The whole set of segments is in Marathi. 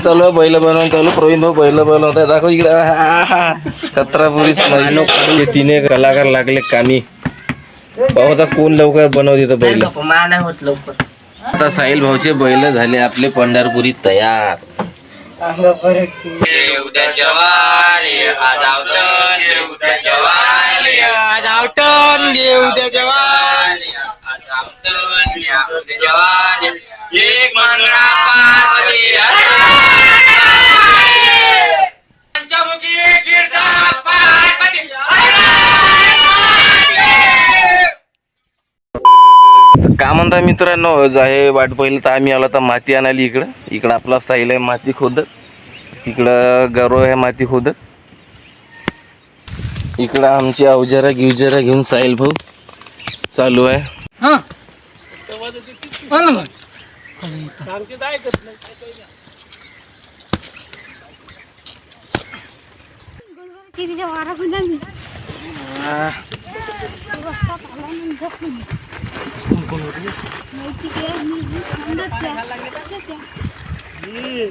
चालू आहे बैल बनवून चालू प्रवीण भाऊ बैल बनवत आहे. दाखव इकडे. कत्रापुरी हे तिने कलाकार लागले कामी पाहू आता कोण लवकर बनवते तर बैल? होत लवकर. आता साहिल भाऊचे बैल झाले आपले पंढरपुरी तयार. का म्हणता मित्रांनो आहे वाट पहिलं तर आम्ही आलो तर माती आणायला इकडं. इकडं आपला साहिल आहे माती खोदत. इकडं गरो आहे माती खोदत. इकडं आमची अवजारा गिवजारा घेऊन साहिल भाऊ चालू आहे. हा. ना मग. वारा रस्ता आला माहिती त्या. ए,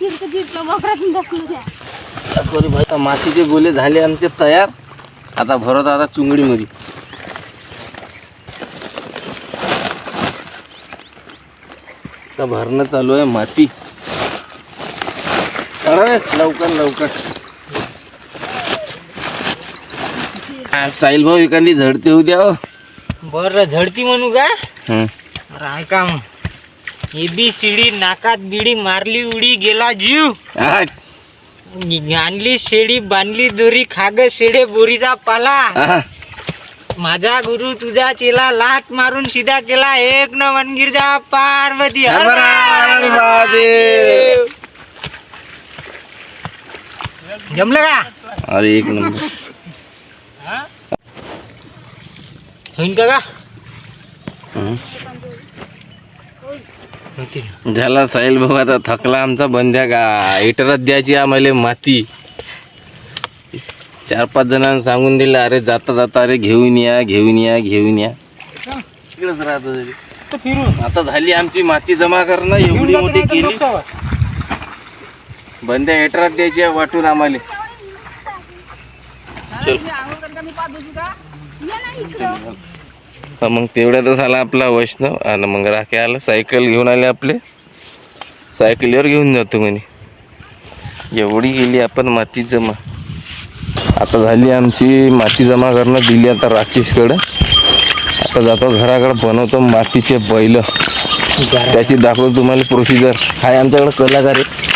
तिरकं तिरकं बसलं त्या मातीचे गोले झाले आमचे तयार. आता भरत आता चुंगडीमध्ये. आता भरणं चालू आहे माती. अरे लवकर लवकर. साहिल भाऊ एखादी झडते होऊ द्या हो. बर झडती म्हणू का? ऐका एबी शिडी नाकात बिडी मारली उडी गेला जीव. आणली शेडी बांधली दोरी खाग शेडे बोरीचा पाला. माझा गुरु तुझा चेला लात मारून सीधा केला. एक न वनगिरजा पार्वती. हर हर हर महादेव. जमलं का? अरे एक नंबर. होईन का का हं. झाला साहिल भाऊ आता थकला आमचा बंद्या का एटरात द्यायची आम्हाला माती. चार पाच जणांना सांगून दिलं अरे जाता जाता अरे घेऊन या घेऊन या घेऊन या. इकडेच राहतो तरी. फिरून. आता झाली आमची माती जमा करणं एवढी मोठी केली. बंद्या एटरात द्यायची आहे वाटून आम्हाला. चल. हा, मग तेवढ्यातच आला आपला वैष्णव आणि मग राखे आला सायकल घेऊन आले आपले. सायकलीवर घेऊन जातो म्हणे. एवढी गेली आपण माती जमा. आता झाली आमची माती जमा करणं दिली आता राकेशकडं. आता जातो घराकडे बनवतो मातीचे बैल. त्याची दाखवतो तुम्हाला प्रोसिजर हाय आमच्याकडे कलाकार आहे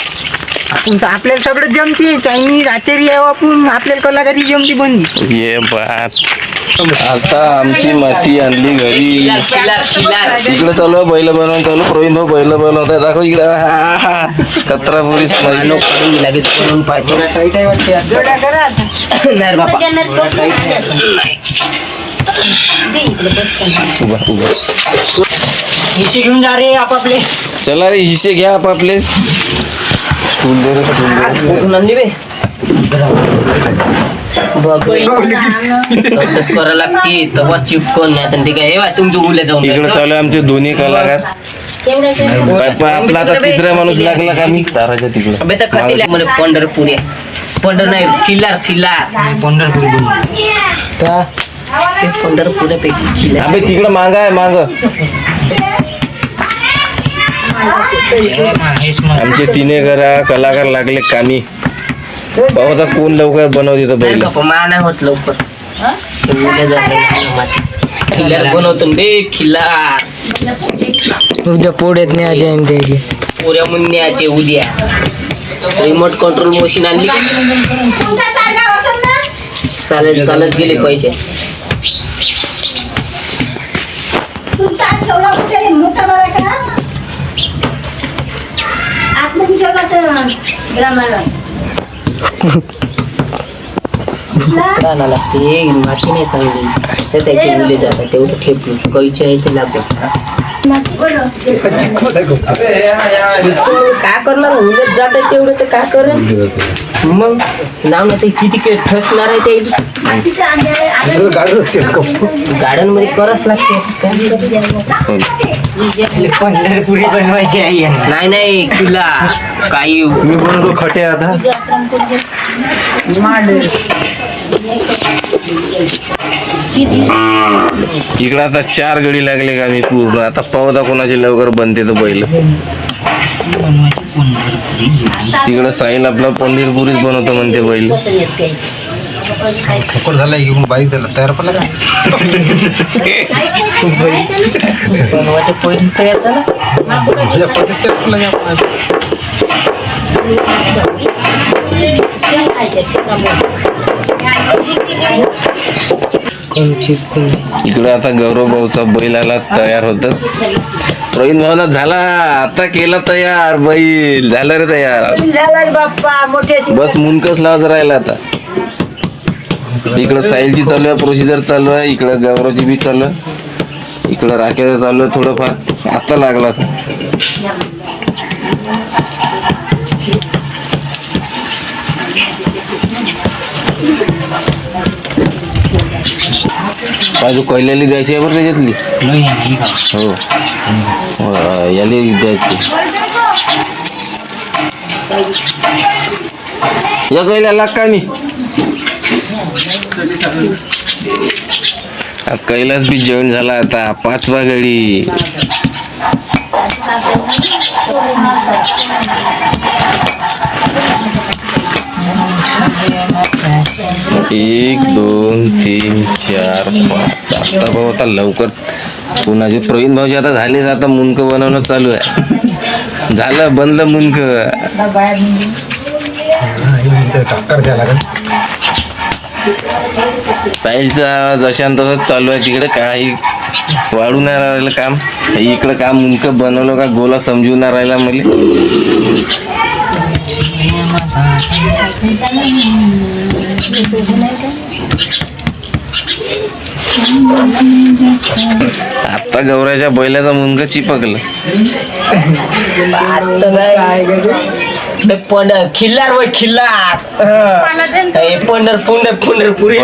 आपण आपल्याला सगळं जमते. चायनीज आचारी आहे आपण. आपल्याला कलाकारी जमती बनली. ये बात. आता आमची माती आणली घरी. इकडे चालू बैल बनवून चालू प्रवीण भाऊ बैल बनवत आहे. दाखव इकडे. कत्रापुरी स्माईल उभा उभा. हिशी घेऊन जा रे आपापले. चला रे हिस्से घ्या आपापले. नंदी बे. करायला लागते तेव्हा चिपकून नाही तर ते काय हे बा, तुमच्या उल्या जाऊन इकडे चालू आहे आमचे दोन्ही कलाकार. आपला आता तिसरा माणूस लागला का मी ताराच्या तिकडे. पंढरपूर आहे. पंढर नाही खिल्लार खिल्लार पंढरपूर का? ते पंढरपूर पैकी खिल्लार अबे तिकडे मांग आहे मांग. आमचे तिने घरा कलाकार लागले कामी. पाहू आता कोण लवकर बनवते तर बैल? मा नाही होत लवकर. ते उद्या जाते खिल्लार बनवतो ना बे खिल्लार. उद्या पोड्यात न्यायचे त्याचे पोऱ्या म्हणून न्यायचे उद्या. रिमोट कंट्रोल मशीन आणली चालत चालत गेले पाहिजे का ग्रामाला राहणार लागते. माशी नाही चांगली तर त्याचे मुले जातात. तेवढं ठेपली कैचे आहे ते लागत काय करणार? उलट जात आहे तेवढं तर काय करेल मग नाव नाही ते किती के- ठसणार आहे ते? गार्डनमध्ये करच लागते. पंढरपुरी बनवायची आई आहे. नाही नाही तुला काही मी बनवतो खटे आता. इकडं आता चार गडी लागले का मी पूर्ण? आता पावता कोणाची लवकर बनते तर बैल. तिकडं साईल आपला पनीरपुरीच बनवतो म्हणते बैल. ठोकर झाला इकडून बारीक झाला तयार पण. इकडं आता गौरव भाऊचा बैल आला तयार होतच. प्रवीण भावना झाला आता केला तयार बैल. झालं रे तयार. बस मुनकस लावच राहिला आता. इकडं साहिलची चालू आहे प्रोसिजर चालू आहे इकडं गौरवची बी चालू आहे इकडं राखेचं चालू आहे थोडंफार. आता लागला. बाजू कैल्याली द्यायची आहे बरं त्याच्यातली? हो. हो, याले द्यायची. या कैल्या लाग का मी? हा कैलास बी जॉईन झाला आता पाचवा गडी. एक दोन तीन चार पाच आता भाऊ आता लवकर कुणाचे प्रवीण भाऊजी आता झालेच आता मुंक बनवणं चालू आहे. झालं बनलं काकर द्यायला लागेल. साईलचा जशान तसंच चालू आहे. तिकडे काही वाढू नाही राहिलं काम. इकडं काम मुंक बनवलं का गोला समजू नाही राहिला मला. आता गौराच्या बैलाचा मुंग चिपकलं. पंढ खिल्लार वय खिल्लार. हे पंढर पुंडर पंढरपुरी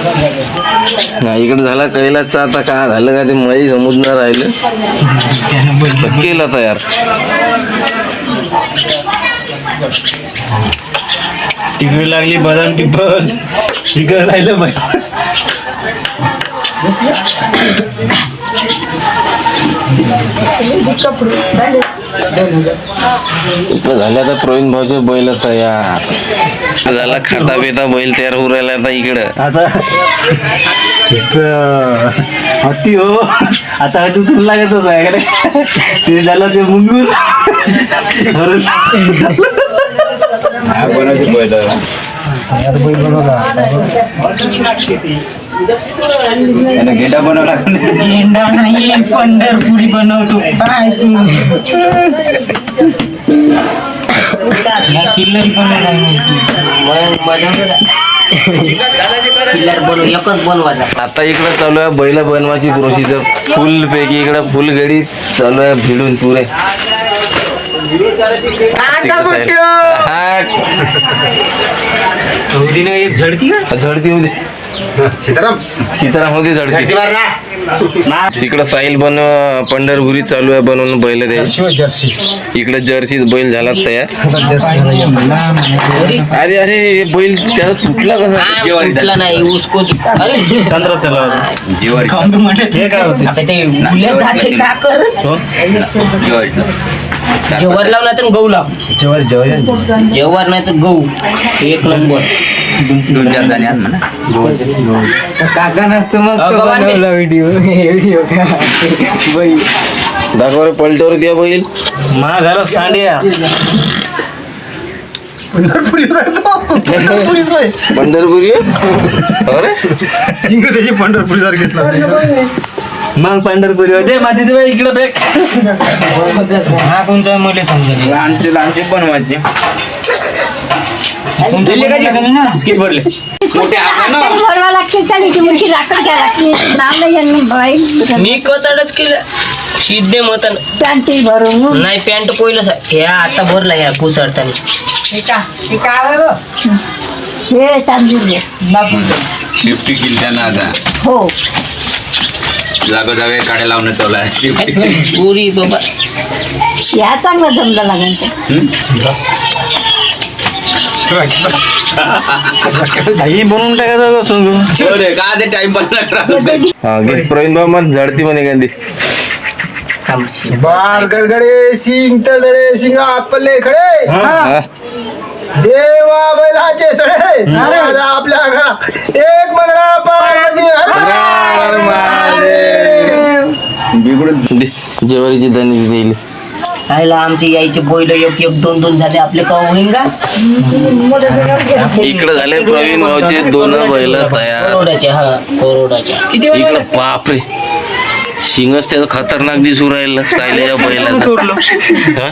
हा, इकडे झाला कैलाचा आता का झालं का ते मळी समजून राहिलं. केलं तयार टिकवी लागली बदाम टिपल इकडे राहिलं बाई. इकडे झालं आता प्रवीण भाऊचे बैल तयार झाला खाता पिता बैल तयार होऊ राहिला आता इकडं. आता इथं हत्ती हो. आता हत्ती तुला लागतच आहे. का? ते झालं ते मुंगूस. गेंडा बनवला गेंडा नाही पंढरपुरी बनवतो. काय तू किल्लरी आता इकडं चालू आहे बैल बनवायची प्रोसिजर फुल पैकी इकडं फुल गडी चालू आहे भिडून पुरे. हा, झडती का? झडती होती सीताराम. सीताराम होती झडती. तिकडं साईल बन पंढरपुरी चालू आहे बनवून बैल द्यायची. इकडे जर्सी बैल झाला तयार. अरे अरे हे बैल त्याला तुटला कसा कुठला नाही उसको अरे. जेवर लावला तर गहू लाव. जेवारी जेवारी जेवर नाही तर गहू. एक नंबर. दोन चार दाणे आण म्हणा. काका नसतो मग व्हिडिओ व्हिडिओ दाखव रे पलटवर द्या बैल. मा झालं सांड्या. पंढरपुरी पंढरपुरी? अरे. पंढरपुरी जर घेतला मग पंढरपुरी दे माती दे बाई, इकडे बेक हा कोणचा मुले समजा लहानचे लहानचे बनवायचे? किती भरले? भरवा लागते त्याची मुलगी राखण घ्या लागते नाव नाही यांनी बाई. मी कचाडच केलं. सिद्धे मतन. पॅन्टी भरून. नाही पॅन्ट पहिलंच आहे. ह्या आता भरला ह्या पुसडताना. हे. तांदूळ घे. शिफ्टी केली त्यांना आता. हो. जागोजागे काड्या लावणं चालू आहे. पुरी बाबा. या चांगला जमला लागेल बनवून टाकायचं ते टाइमपास नाही प्रवीण मग झडती म्हणे थांबशी. बार गडगडे सिंग तळदळे सिंग आपले खडे. हा. देवा बैलाचे सडे. राजा आपल्या घरा एक मंगळा पार्वती दे, ज्वारीची दाणी दिली आईला आमचे यायचे बैल एक एक दोन दोन झाले आपले का होईन का? इकडे झाले प्रवीण भाऊचे दोन बैल तयार. हा करोडाच्या इकडे बापरे. शिंगच त्याचं खतरनाक दिसू राहिलं सायलेच्या बैलाचं हा?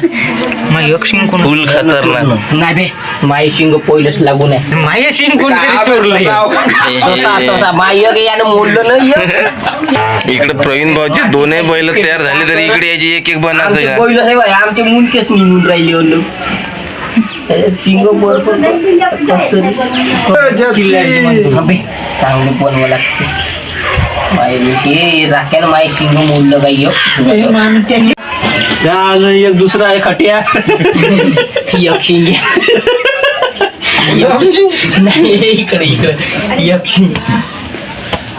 फुल खतरनाक. नाही बे माई शिंग पहिलंच लागून आहे. माये शिन कोणतरी चोरलं एक यानं मोडलं नाही एक. इकडे प्रवीण भाऊचे दोन्ही बैल तयार झाले तरी इकडे याची एक एक बनायचं बैल आमचे मुंडकेच निघून राहिले शिंग बर पण जपशी. चांगली बनवा लागते माई हे राख्यानं माई शिंग मोडलं काही त्या अजून एक दुसरा आहे खटिया एक शिंग नाही इकडे इकडे एक शिंग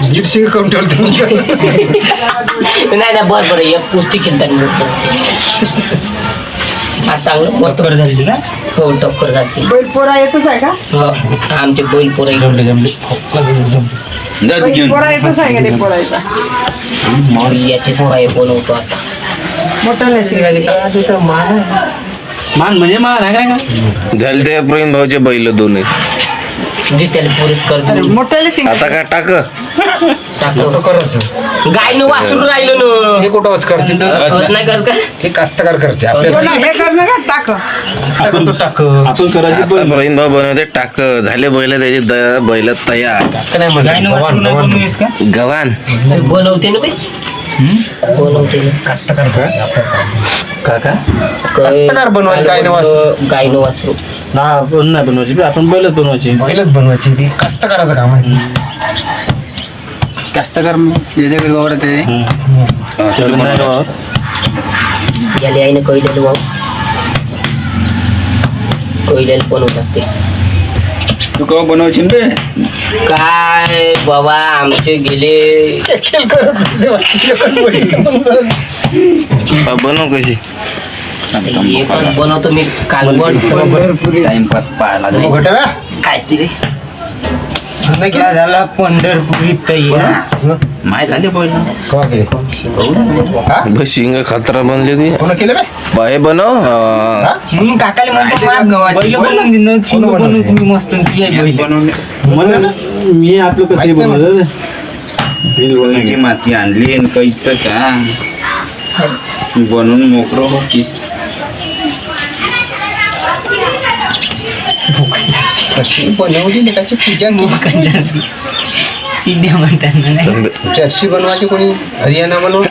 दीड करून तुम्ही. नाही नाही बरं बरं एक पुस्ती खेळताना हा चांगलं. मस्त. कर झाली ना? हो टक्कर झाली बैल पोरा येतच आहे का? हो आमचे बैल पोरं जमले जमले. जा ती घेऊन. पोरा येतच आहे का नाही पोरायचा? याचे सोय बनवतो आता. मोठा नाही शिकायला का मान म्हणजे मान आहे का झाले ते प्रवीण भाऊचे बैल दोन्ही त्याला पुरस्कार अरे मोठ्याला शिंग. आता का टाक? गायनं वासरू राहिलं ना. हे कुठं वाच करते? होत नाही करत का? हे कास्तकार करते. आपल्या ना, हे करणार का टाक. आपण टाक. आपण करायची आता प्रवीण भाऊ बनवते टाक. झाले बैल त्याचे द- बैल तयार. भगवान भगवान गव्हाण बनवते ना बनवते ना. काका कास्तकार बनवायचे गायनं वासरू. गायनं वासरू. ना आपण नाही बनवायची बे, आपण बैलच बनवायची. बैलच बनवायची ती. कास्तकाराचं काम आहे. कास्तकार ज्याच्याकडे वावरत आहे. तेवढं नाही गावात. याले आईनं कैलेलं भाऊ कैलेलं बनवतात ते तू केव्हा बनवायची बे काय बाबा आमचे गेले. हा, बनव कशी? एकच बनवतो मी कालवण टाइमपास पाहायला काय ते रे? झाला पंढरपुरी तयार. माय झाले शिंग खतरा बनली ती? बाय बनव? म्हणून काकाला म्हणतो शिंग बनवून? तुम्ही मस्त मी आपलं कसं बनवलं? माती आणली आणि काहीच का बनवून मोकळं हो कशी बनवली लेकाची पूजा केली. सिद्धे म्हणतात ना नाही. जर्सी बनवायची कोणी हरियाणा बनव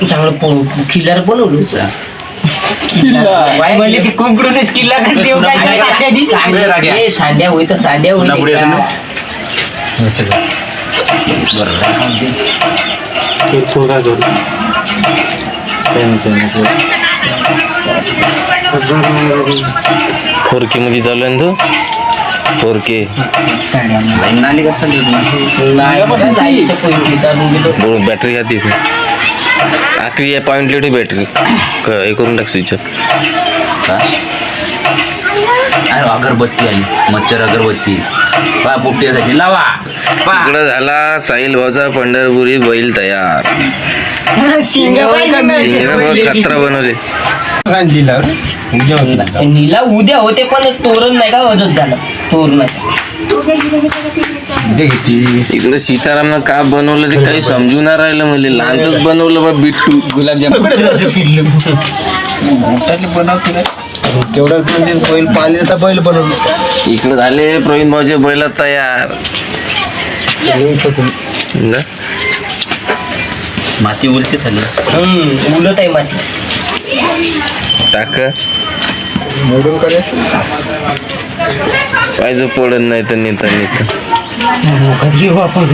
चांगलं पोळू खिल्लार बनवलं म्हणजे ती कुंकडूनच किल्ला काय ए, साड्या होई तर साड्या होई पुन्हा पुढे का? एक पोरगा करू काही नाही. फोरके मध्ये चालू आहे ना तू? आली का. बरोबर बॅटरी खाती आखरी आहे पॉईंट लिटी बॅटरी क- हे करून टाक स्विच अगरबत्ती आली. मच्छर अगरबत्ती. पा पोपटीसाठी. लावा. इकडं झाला साहिल भाऊचा पंढरपुरी बैल तयार. शिंगा खतरा बनवले. दिला पूजा होती नीला उद्या होते पण तोरण नाही का अजून झालं. तोरण नाही. उद्या घेतली इकडे सीतारामनं का बनवलं ते काही समजून नाही राहिलं म्हणजे. लहानच बनवलं बा बिठू गुलाबजाम. मोठ्याने बनवते काय? तेवढं म्हणजे बैल पाहिले तर बैल बनवलं इकडे झाले प्रवीण भाऊचे बैल तयार. ना? माती उलटी झाली. हम्म उलट आहे माती. टाक. करे पाहिजे पडत नाही तर नेता नेता वापस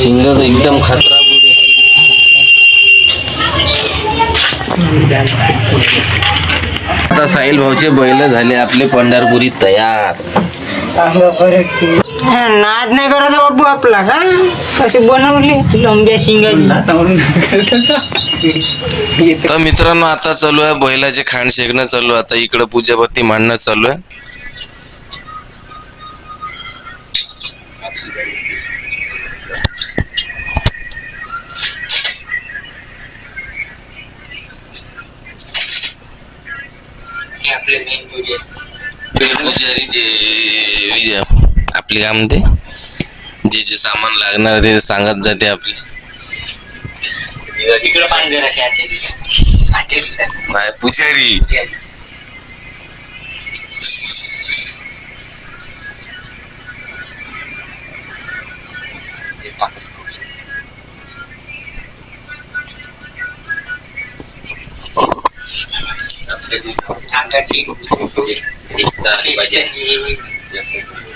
शिंग एकदम खतरा आता साहिल भाऊचे बैल झाले आपले पंढरपुरी तयार. नाद नाही करायचा बाबू आपला का कशी बनवली लंब्या शिंगाची. तर मित्रांनो आता चालू आहे बैलाचे खांड शेकणं चालू आहे. आता इकडं पूजापती मांडणं चालू आहे. आपले मेन पूजे. पुजारी जे विजय आपली काय म्हणते? जे जे सामान लागणार ते सांगत जाते आपली. इकडे पाणी जराशी आजच्या दिवसात आजच्या दिवसात नाही, पुजारी. आमच्या ठीक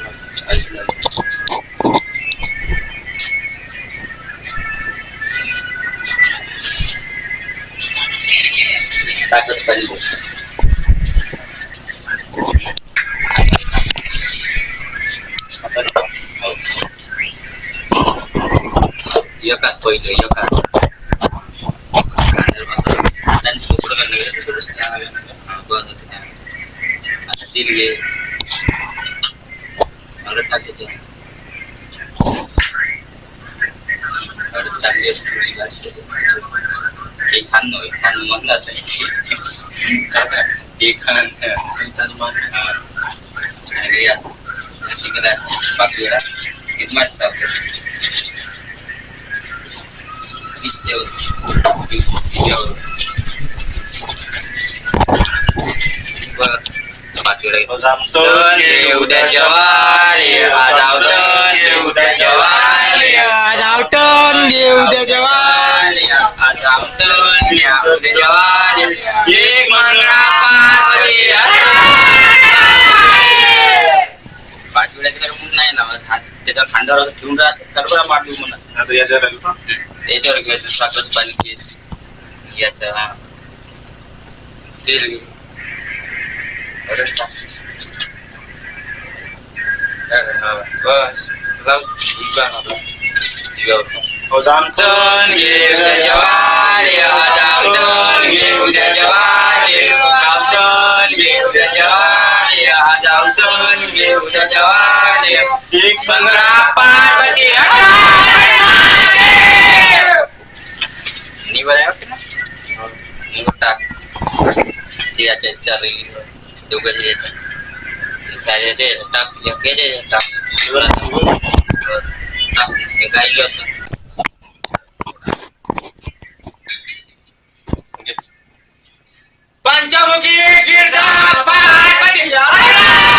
साखर पाहिजे एकाच पहिलं एकाच तेल घे हळद टाकते ते हळद चांगली असते तुझी गाडी ते खान नव्हे खान म्हणतात ते खान बाकी वेळा किती माणसं आपलं Well, बस पाच वेळा उद्या जवारी आज आवतन उद्या जवारी. आज आवतन उद्या जवारी. आज आवतन उद्या जवारी. एक मंगळा पाच मूग नाही लावत हात त्याच्या खांद्यावर असं ठेवून राहत. कडबडा मारली म्हणत आता याच्यावर घ्यायचं साखरच पाणी केस याच्या हा. तेल घे बरंच टाक. हा, बस लाव. उगा आपला. जीवावर. जामतन घे उद्या जवारी, जामतन घे उद्या जवारी, जामतन घे उद्या जवारी, जामतन घे juga dia saya dia tetap yang kaya dia tetap dua tahun tetap yang kaya પંચમુખી કીર્તન પાર્વતી